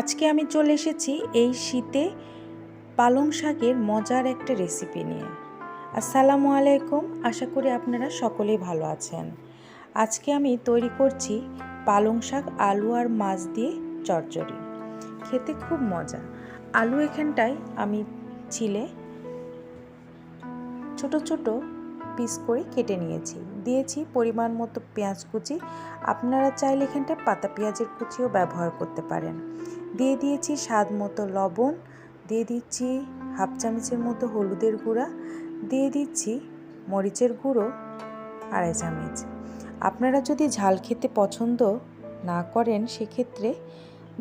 আজকে আমি চলে এসেছি এই শীতে পালং শাকের মজার একটা রেসিপি নিয়ে। আসসালামু আলাইকুম, আশা করি আপনারা সকলেই ভালো আছেন। আজকে আমি তৈরি করছি পালং শাক, আলু আর মাছ দিয়ে চচ্চড়ি। খেতে খুব মজা। আলু এখানটায় আমি ছিলে ছোট ছোট পিস করে কেটে নিয়েছি। দিয়েছি পরিমাণ মতো পেঁয়াজ কুচি। আপনারা চাইলে এখানটায় পাতা পেঁয়াজের কুচিও ব্যবহার করতে পারেন। দিয়ে দিয়েছি স্বাদ মতো লবণ। দিয়ে দিচ্ছি হাফ চামচের মতো হলুদের গুঁড়া। দিয়ে দিচ্ছি মরিচের গুঁড়ো, আড়াই চামচ। আপনারা যদি ঝাল খেতে পছন্দ না করেন, সেক্ষেত্রে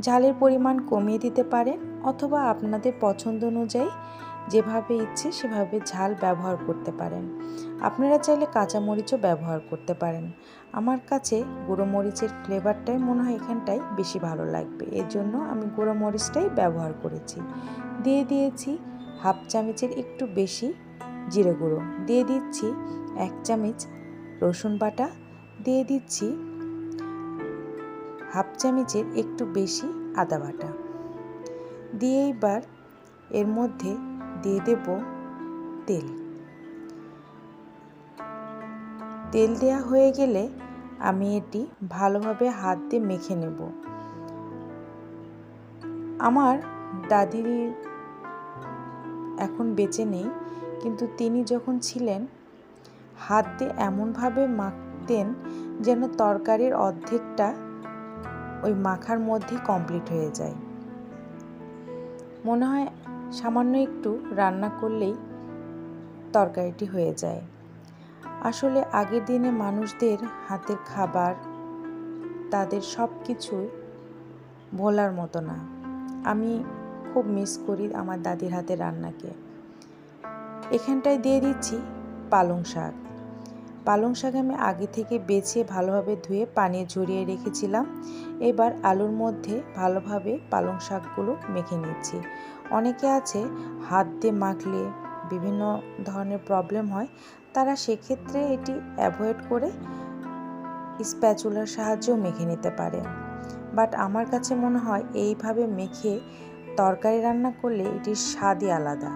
ঝালের পরিমাণ কমিয়ে দিতে পারেন অথবা আপনাদের পছন্দ অনুযায়ী যেভাবে ইচ্ছে সেভাবে ঝাল ব্যবহার করতে পারেন। আপনারা চাইলে কাঁচা মরিচও ব্যবহার করতে পারেন। আমার কাছে গুঁড়ো মরিচের ফ্লেভারটাই মনে হয় এখানটাই বেশি ভালো লাগবে। এর জন্য আমি গুঁড়ো মরিচটাই ব্যবহার করেছি। দিয়ে দিয়েছি হাফ চামচের একটু বেশি জিরে গুঁড়ো। দিয়ে দিচ্ছি এক চামচ রসুন বাটা। দিয়ে দিচ্ছি হাফ চামচের একটু বেশি আদা বাটা। দিয়ে এবার এর মধ্যে দিয়ে দেব তেল। তেল দেওয়া হয়ে গেলে আমি এটি ভালোভাবে হাত দিয়ে মেখে নেব। আমার দাদি এখন বেঁচে নেই, কিন্তু তিনি যখন ছিলেন, হাত দিয়ে এমনভাবে মাখতেন যেন তরকারির অর্ধেকটা ওই মাখার মধ্যেই কমপ্লিট হয়ে যায়। মনে হয় সামান্য একটু রান্না করলেই তরকারিটি হয়ে যায়। আসলে আগের দিনে মানুষদের হাতের খাবার, তাদের সব কিছুই ভোলার মতো না। আমি খুব মিস করি আমার দাদির হাতে রান্নাকে। এখানটায় দিয়ে দিচ্ছি পালং শাক। পালং শাক আমি আগে থেকে বেছে ভালোভাবে ধুয়ে পানি ঝরিয়ে রেখেছিলাম। এবার আলুর মধ্যে ভালোভাবে পালং শাকগুলো মেখে নিচ্ছি। অনেকে আছে হাত দিয়ে মাখলে বিভিন্ন ধরনের প্রবলেম হয়, তারা সেক্ষেত্রে এটি অ্যাভয়েড করে স্প্যাচুলার সাহায্যেও মেখে নিতে পারে। বাট আমার কাছে মনে হয় এইভাবে মেখে তরকারি রান্না করলে এটির স্বাদই আলাদা।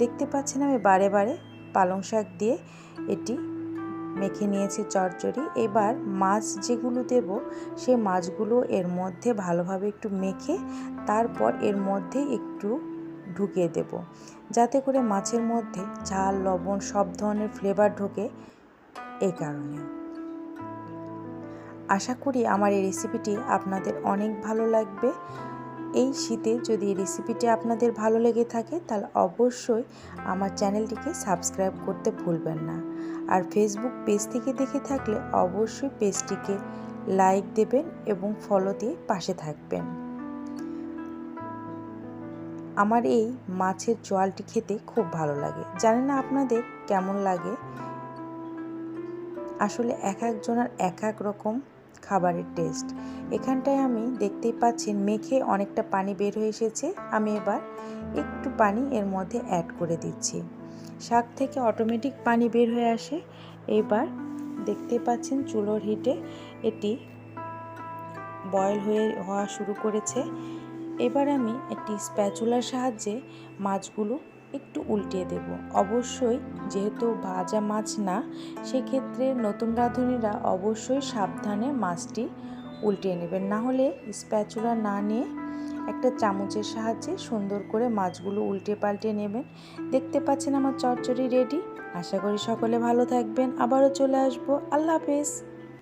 দেখতে পাচ্ছেন আমি বারে বারে পালং শাক দিয়ে এটি মেখে নিয়েছি চচ্চড়ি। এবার মাছ যেগুলো দেব, সে মাছগুলো এর মধ্যে ভালোভাবে একটু মেখে তারপর এর মধ্যে একটু ঢুকিয়ে দেব। যাতে করে মাছের মধ্যে ঝাল, লবণ সব ধরনের ফ্লেভার ঢোকে এই কারণে। আশা করি আমার এই রেসিপিটি আপনাদের অনেক ভালো লাগবে। এই শীতে যদি রেসিপিটি আপনাদের ভালো লেগে থাকে, তাহলে অবশ্যই আমার চ্যানেলটিকে সাবস্ক্রাইব করতে ভুলবেন না। আর ফেসবুক পেজ থেকে দেখে থাকলে অবশ্যই পেজটিকে লাইক দেবেন এবং ফলো দিয়ে পাশে থাকবেন। আমার এই মাছের জোয়ালটি খেতে খুব ভালো লাগে। জানি না আপনাদের কেমন লাগে? আসলে এক একজনের এক এক রকম খাবারের টেস্ট। এখানটায় আমি দেখতেই পাচ্ছেন মেখে অনেকটা পানি বের হয়ে এসেছে। আমি এবার একটু পানি এর মধ্যে অ্যাড করে দিচ্ছি। শাক থেকে অটোমেটিক পানি বের হয়ে আসে। এবার দেখতে পাচ্ছেন চুলোর হিটে এটি বয়েল হয়ে হওয়া শুরু করেছে। এবার আমি একটি স্প্যাচুলার সাহায্যে মাছগুলো একটু উল্টিয়ে দেব। অবশ্যই যেহেতু ভাজা মাছ না, সেক্ষেত্রে নতুন রাঁধুনিরা অবশ্যই সাবধানে মাছটি উল্টিয়ে নেবেন। না হলে স্প্যাচুলা না নিয়ে একটা চামচের সাহায্যে সুন্দর করে মাছগুলো উল্টে পাল্টে নেবেন। দেখতে পাচ্ছেন আমার চচ্চড়ি রেডি। আশা করি সকলে ভালো থাকবেন। আবারও চলে আসব। আল্লাহ হাফেজ।